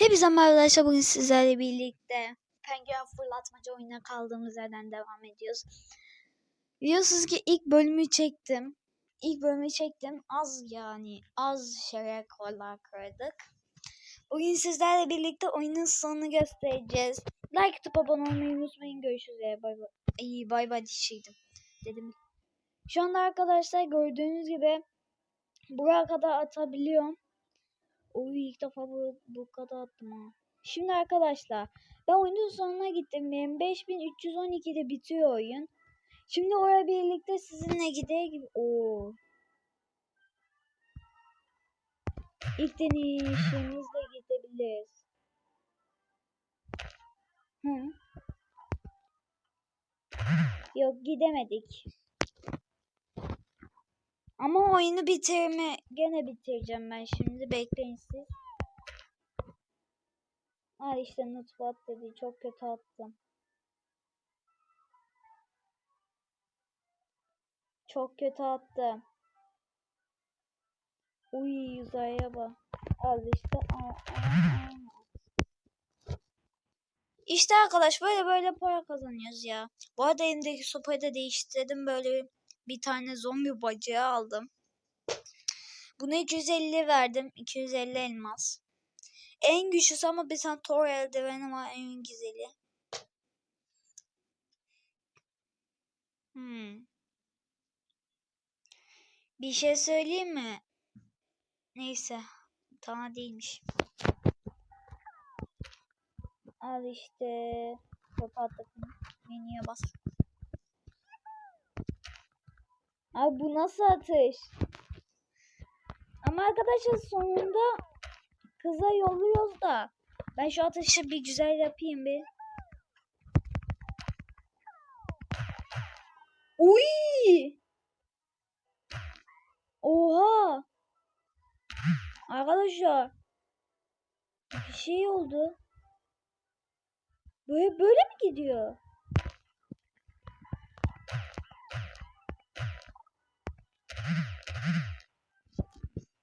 Hepinize merhaba arkadaşlar bugün sizlerle birlikte penguen fırlatmaca oyununa kaldığımız yerden devam ediyoruz. Biliyorsunuz ki ilk bölümü çektim. İlk bölümü çektim. Az yani az şeye kollar kırdık. Bugün sizlerle birlikte oyunun sonunu göstereceğiz. Like atıp abone olmayı unutmayın. Görüşürüz. Bay bay. İyi bay bay dişiydim. Dedim. Şu anda arkadaşlar gördüğünüz gibi buraya kadar atabiliyorum. Oy ilk defa bu, bu kadar attım ha. Şimdi arkadaşlar ben oyunun sonuna gittim. Benim 5312'de bitiyor oyun. Şimdi oraya birlikte sizinle gidelim. Oo. İlk deneyişimizle gidebiliriz. Hı. Yok gidemedik. Ama oyunu bitirme gene bitireceğim ben şimdi bekleyin siz. Aa işte nutfat dedi çok kötü attım. Çok kötü attım. Uy uzaya bak. Al işte. İşte arkadaş böyle böyle para kazanıyoruz ya. Bu arada elimdeki sopayı da değiştirdim. Böyle bir tane zombi bacağı aldım. Buna 250 verdim. 250 elmas. En güçlüsü ama bir tane Thor eldiveni var en güzeli. Hmm. Bir şey söyleyeyim mi? Neyse. Tamam değilmiş. Al işte. Kapattık. Menüye bas. Abi bu nasıl atış? Ama arkadaşlar sonunda kıza yolluyoruz da. Ben şu atışı bir güzel yapayım bir. Uy! Oha! Arkadaşlar bir şey oldu. Böyle böyle mi gidiyor?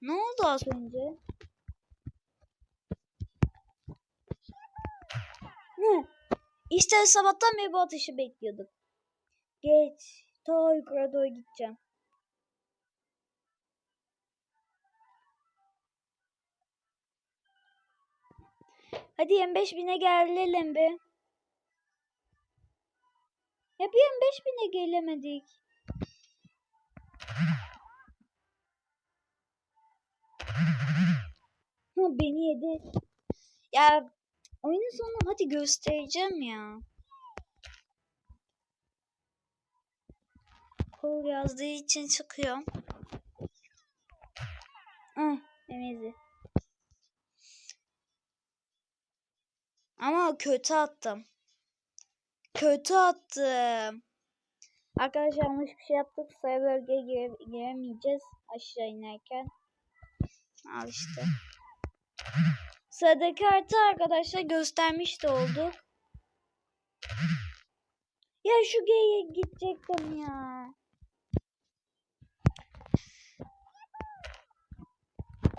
Ne oldu az önce? Ne? İşte sabahtan beri bu ateşi bekliyorduk. Geç. Ta yukarı doğru gideceğim. Hadi 25 bine gelelim be. Bir 25 bine gelemedik. Ha beni yedi. Ya oyunun sonunu hadi göstereceğim ya. Kol yazdığı için çıkıyor. Ah emezi. Ama kötü attım. Kötü attım. Arkadaşlar yanlış bir şey yaptık. Sayı bölgeye gire giremeyeceğiz aşağı inerken. Al işte. Sıradaki harita arkadaşlar göstermiş de olduk. Ya şu G'ye gidecektim ya.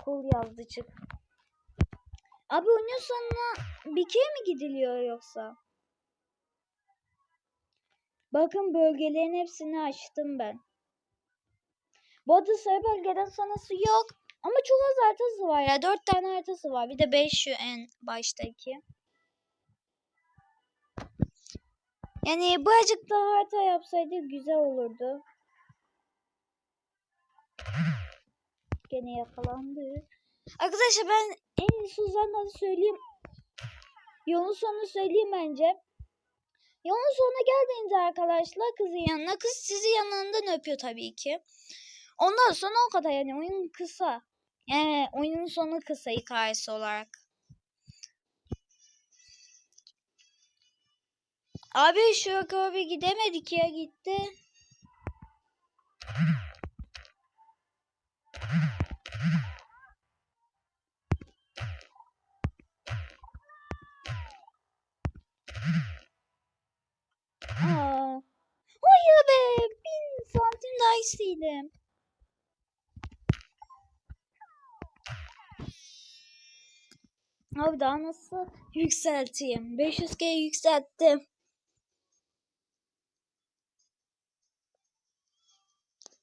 Kul yazdı çık. Abi oyunun sonuna bir kere mi gidiliyor yoksa? Bakın bölgelerin hepsini açtım ben. Bu arada sarı bölgeden sonrası yok. Ama çok az haritası var ya. Dört tane haritası var. Bir de beş şu en baştaki. Yani birazcık daha harita yapsaydı güzel olurdu. Gene yakalandı. Arkadaşlar ben en iyisi uzanları söyleyeyim. Yolun sonunu söyleyeyim bence. Yolun sonuna geldiğinizde arkadaşlar kızın yanına. Kız sizi yanından öpüyor tabii ki. Ondan sonra o kadar yani oyun kısa. Yani oyunun sonu kısa hikayesi olarak. Abi şu abi gidemedik ya gitti. Aa. Hayır be. Bin santim daha isteydim. Abi daha nasıl yükselteyim? 500K yükselttim.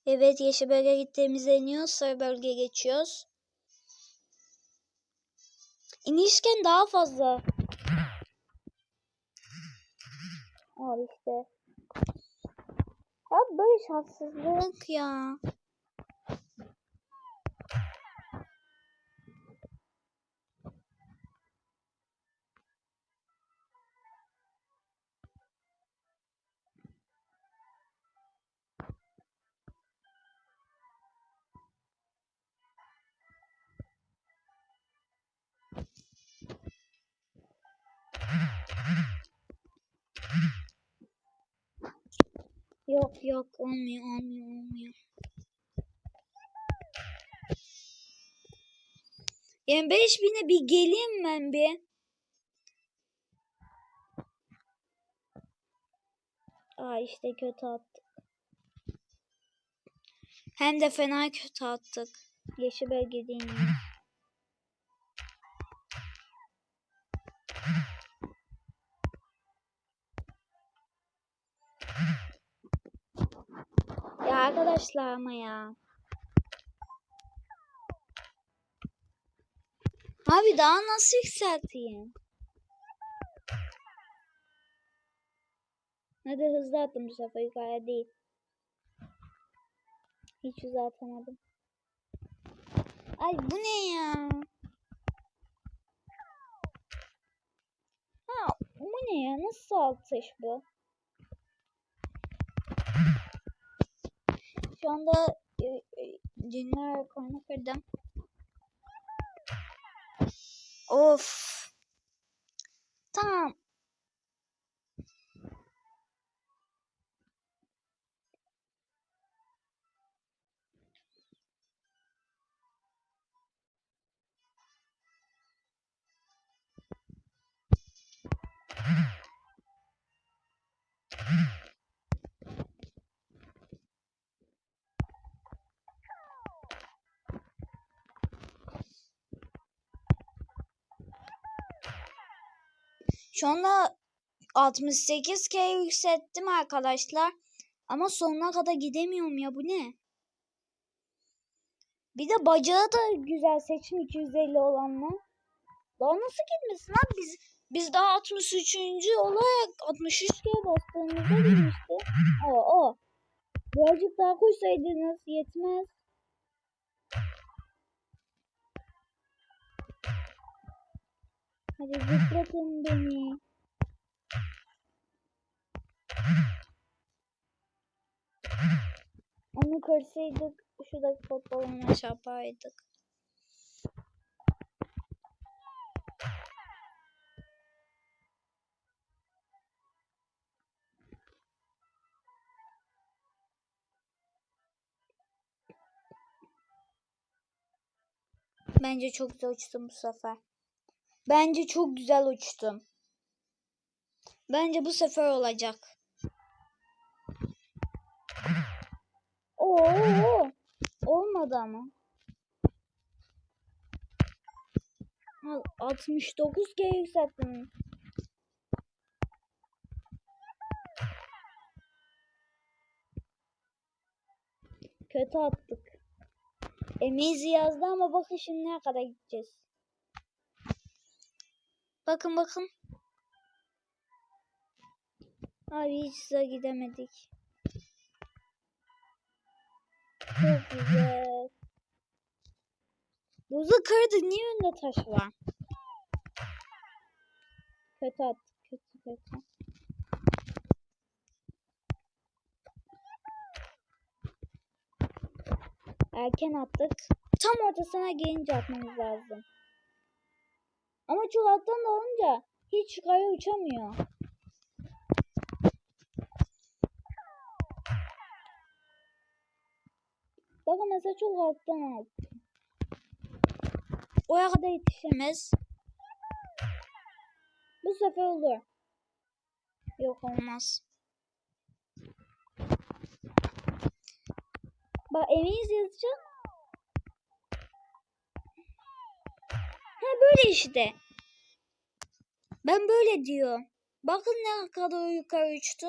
Evet yeşil bölge gittiğimizde iniyoruz. Sarı bölge geçiyoruz. İnişken daha fazla. Al işte. Ya böyle şanssızlık ya. Yok yok olmuyor olmuyor olmuyor. Yani 5000'e bir geleyim ben bir. Aa işte kötü attık. Hem de fena kötü attık. Yeşil bölge değil mi? Arkadaşlar ama ya. Abi daha nasıl yükselteyim? Hadi hızlı attım bu sefer yukarı değil. Hiç hızlı atamadım. Ay bu ne ya? Ha bu ne ya? Nasıl atış bu? Şu anda e, e, dünya rekorunu kırdım. Of. Tamam. Şu anda 68K yükselttim arkadaşlar. Ama sonuna kadar gidemiyorum ya bu ne? Bir de bacağı da güzel seçim 250 olanla. Daha nasıl gitmesin lan biz biz daha 63. olarak 63K bastığımızda girmişti. O o. Birazcık daha koysaydınız yetmez. Hadi zıplatın beni. Onu kırsaydık şuradaki futboluna çarpardık. Bence çok güzel uçtum bu sefer. Bence çok güzel uçtum. Bence bu sefer olacak. Oo, olmadı ama. Al, 69 G yükselttim. Kötü attık. Emizi yazdı ama bakın şimdi ne kadar gideceğiz. Bakın bakın. Abi hiç hızla gidemedik. Çok güzel. Buzu kırdı. Niye önünde taş var? Kötü attık. Kötü kötü. Erken attık. Tam ortasına gelince atmamız lazım. Ama da olunca hiç yukarı uçamıyor. Bakın mesela çok alttan aldım. Oraya kadar yetişemez. Bu sefer olur. Yok olmaz. Bak eminiz yazacağım. Böyle işte. Ben böyle diyor. Bakın ne kadar yukarı uçtu.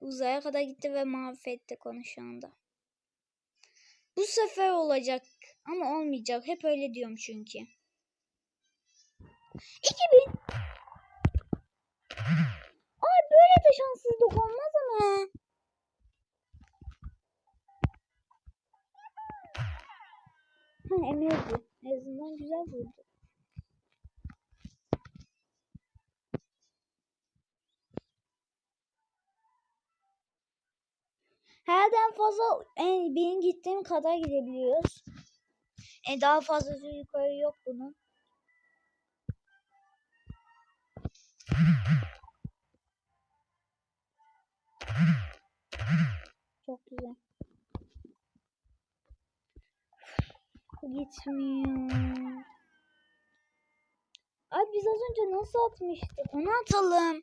Uzaya kadar gitti ve mahvetti konu şu anda. Bu sefer olacak ama olmayacak. Hep öyle diyorum çünkü. 2000. Ay böyle de şanssızlık olmaz ama. Ha emirdi. En azından güzel vurdu. Herden fazla en, benim gittiğim kadar gidebiliyoruz. E daha fazlası yukarı yok bunun. Çok güzel. Gitmiyor. Ay biz az önce nasıl atmıştık? Onu atalım.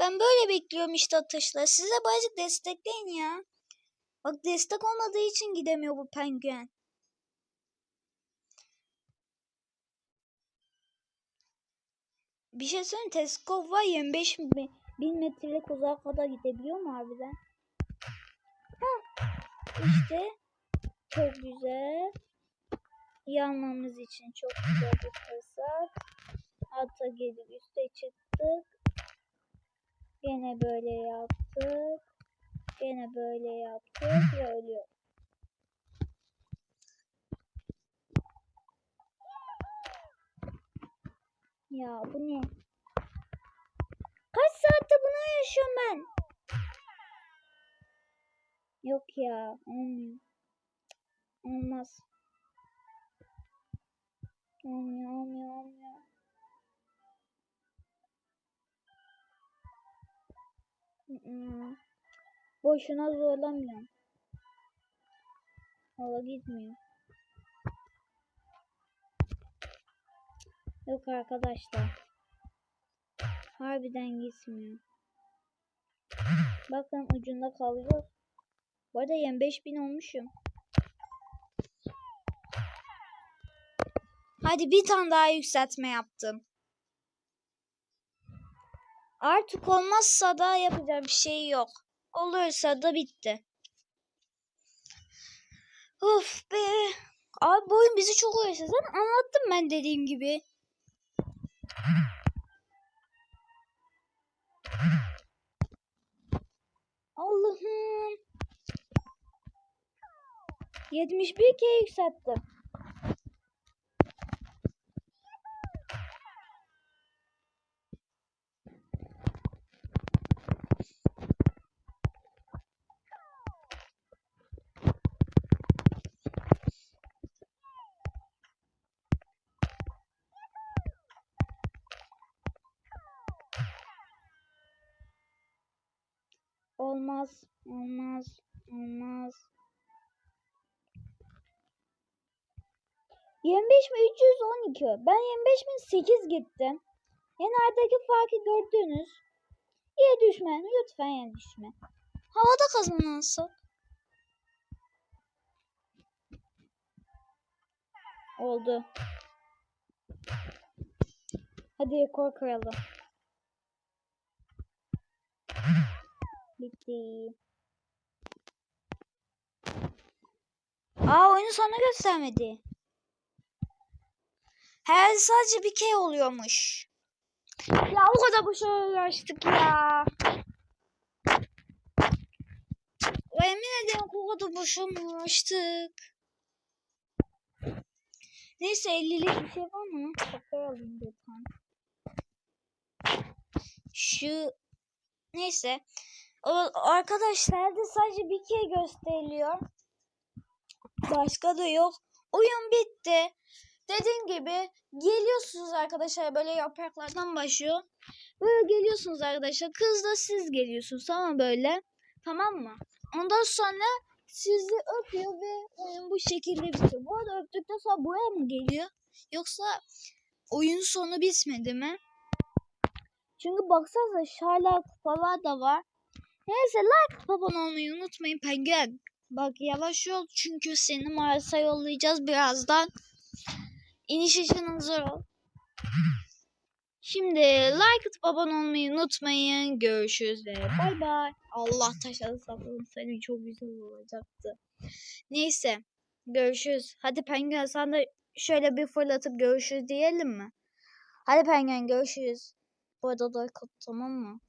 Ben böyle bekliyorum işte atışla. Size birazcık destekleyin ya. Bak destek olmadığı için gidemiyor bu penguen. Bir şey söyleyeyim Teskov var 25 bi- bin metrelik uzağa kadar gidebiliyor mu harbiden? Ha, işte çok güzel. Yanmamız için çok güzel bir fırsat. Alta gelip üste çıktık. Gene böyle yaptık. Gene böyle yaptık ve ölüyor. Ya bu ne? Kaç saatte buna yaşıyorum ben? Yok ya olmuyor. Olmaz. Olmuyor olmuyor olmuyor. Boşuna zorlamıyorum. Valla gitmiyor. Yok arkadaşlar. Harbiden gitmiyor. Bakın ucunda kalıyor. Bu arada 25 bin olmuşum. Hadi bir tane daha yükseltme yaptım. Artık olmazsa da yapacak bir şey yok. Olursa da bitti. Of be. Abi bu oyun bizi çok uğraştı. Zaten anlattım ben dediğim gibi. Allah'ım. 71 kere yükselttim. Olmaz, olmaz, 25 mi 312? Ben 25 bin 8 gittim. Yani aradaki farkı gördünüz. Yere düşme. Lütfen yere düşme. Havada kazanılsın. Oldu. Hadi rekor kıralım. Bitti. Aa oyunu sonra göstermedi. Her sadece bir kere oluyormuş. Ya o kadar boşa uğraştık ya. Emin ederim o kadar boşa uğraştık. Neyse 50'lik bir şey var mı? Şaka alayım lütfen. Şu neyse. O, arkadaşlar da sadece bir kere gösteriliyor. Başka da yok. Oyun bitti. Dediğim gibi geliyorsunuz arkadaşlar böyle yapraklardan başlıyor. Böyle geliyorsunuz arkadaşlar. Kız da siz geliyorsunuz tamam böyle. Tamam mı? Ondan sonra sizi öpüyor ve oyun bu şekilde bitiyor. Bu arada öptükten sonra buraya mı geliyor? Yoksa oyun sonu bitmedi mi? Çünkü baksanıza hala kupalar da var. Neyse like abone olmayı unutmayın. Penguen. Bak yavaş ol çünkü seni Mars'a yollayacağız birazdan. İniş için hazır ol. Şimdi like atıp abone olmayı unutmayın. Görüşürüz ve bay bay. Allah taşladı sapladın seni çok güzel olacaktı. Neyse görüşürüz. Hadi Penguen sen de şöyle bir fırlatıp görüşürüz diyelim mi? Hadi Penguen görüşürüz. Bu arada like at tamam mı?